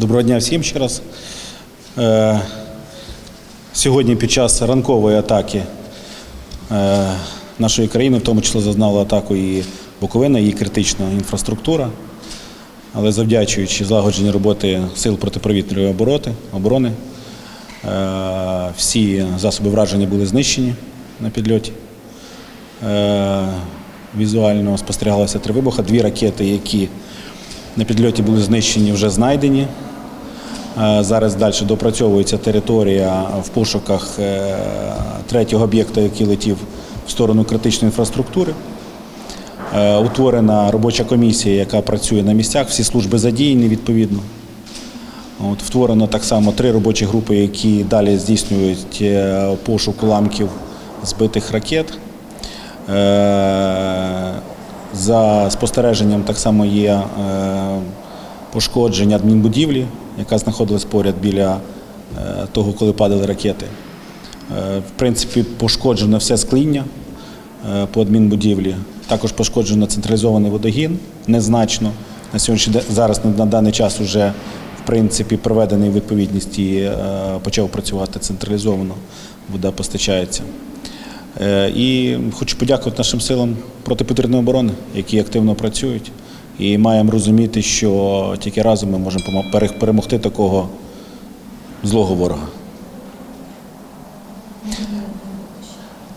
Доброго дня всім ще раз. Е, Сьогодні під час ранкової атаки е, нашої країни, в тому числі зазнала атаку і Буковина, її критична інфраструктура. Але завдячуючи злагодженій роботи сил протиповітряної оборони, е, всі засоби враження були знищені на підльоті. Візуально спостерігалося три вибухи, дві ракети, які на підльоті були знищені, вже знайдені. Е, Зараз далі допрацьовується територія в пошуках е, третього об'єкта, який летів в сторону критичної інфраструктури. Е, Утворена робоча комісія, яка працює на місцях, всі служби задіяні відповідно. От, Втворено так само три робочі групи, які далі здійснюють пошук уламків збитих ракет. За спостереженням так само є пошкодження адмінбудівлі, яка знаходилась поряд біля е, того, коли падали ракети. Е, В принципі, пошкоджено все скління е, по адмінбудівлі. Також пошкоджено централізований водогін незначно. На сьогоднішній день зараз на даний час вже в принципі приведений у відповідність і почав працювати централізовано. Вода постачається. І хочу подякувати нашим силам протиповітряної оборони, які активно працюють. І маємо розуміти, що тільки разом ми можемо перемогти такого злого ворога.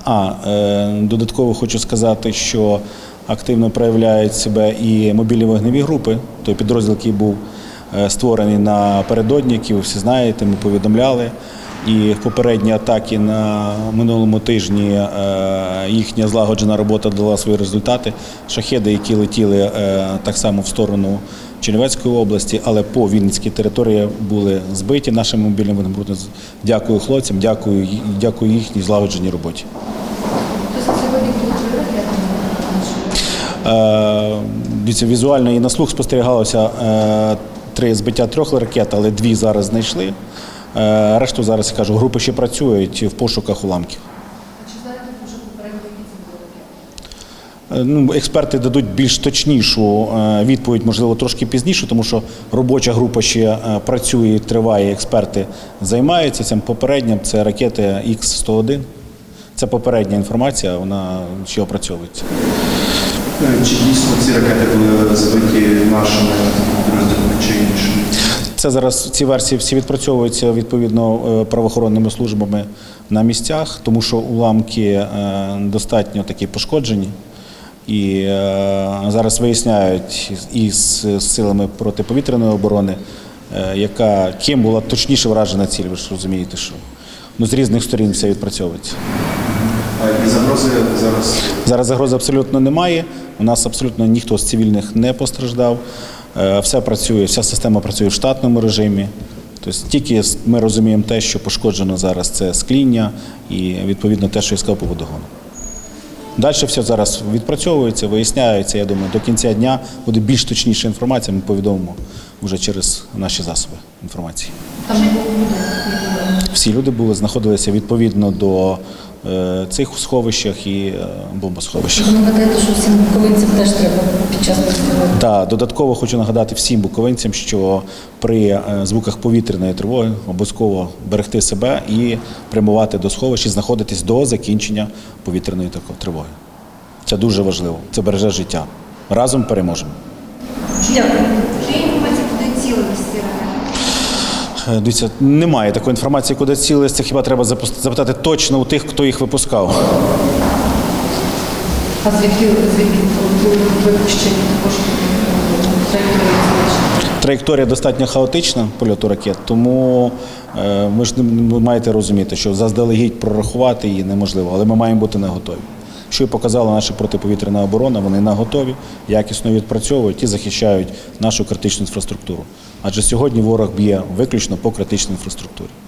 А е, додатково хочу сказати, що активно проявляють себе і мобільні вогневі групи, той підрозділ, який був е, створений напередодні, який ви всі знаєте, ми повідомляли. І в попередні атаки на минулому тижні е, їхня злагоджена робота дала свої результати. Шахеди, які летіли е, так само в сторону Чернівецької області, але по Вінницькій території були збиті нашими мобільними групами. Дякую хлопцям, дякую, дякую їхній злагодженій роботі. Е, Дивіться, візуально і на слух спостерігалося три збиття трьох ракет, але дві зараз знайшли. Е, Решту зараз я кажу, групи ще працюють в пошуках уламків. Чи знаєте були ракети? Е, Ну, експерти дадуть більш точнішу е, відповідь, можливо, трошки пізніше, тому що робоча група ще працює, триває. Експерти займаються цим. Попереднім це ракети Х-101. Це попередня інформація, вона ще опрацьовується. Чи дійсно ці ракети були збиті нашими підрозділами чи іншими? Це зараз ці версії всі відпрацьовуються відповідно е, правоохоронними службами на місцях, тому що уламки е, достатньо такі пошкоджені. І е, зараз виясняють із силами протиповітряної оборони, яка ким була точніше вражена ціль. Ви ж розумієте, що ну, з різних сторін все відпрацьовується. А і загрози зараз Зараз загрози абсолютно немає. У нас абсолютно ніхто з цивільних не постраждав. Е, Все працює, вся система працює в штатному режимі. Тобто тільки ми розуміємо те, що пошкоджено зараз це скління і відповідно те, що я сказав по водогону. Далі все зараз відпрацьовується, виясняється. Я думаю, до кінця дня буде більш точніша інформація. Ми повідомимо вже через наші засоби інформації. Там. Всі люди були знаходилися відповідно до цих сховищах і е, бомбосховищах. Ви нагадаєте, що всім буковинцям теж треба під час обстрілу. Та додатково хочу нагадати всім буковинцям, що при е, звуках повітряної тривоги обов'язково берегти себе і прямувати до сховища, і знаходитись до закінчення повітряної тривоги. Це дуже важливо. Це береже життя. Разом переможемо. Дякую. Чи є інформація, куди цілились ці ракети? Е, Дивіться, немає такої інформації, куди цілились. Це хіба треба запитати точно у тих, хто їх випускав. А звідки випущені також е. Траєкторія достатньо хаотична польоту ракет, тому е, ви ж ви маєте розуміти, що заздалегідь прорахувати її неможливо, але ми маємо бути на готові. Що і показала наша протиповітряна оборона, вони на готові, якісно відпрацьовують і захищають нашу критичну інфраструктуру. Адже сьогодні ворог б'є виключно по критичній інфраструктурі.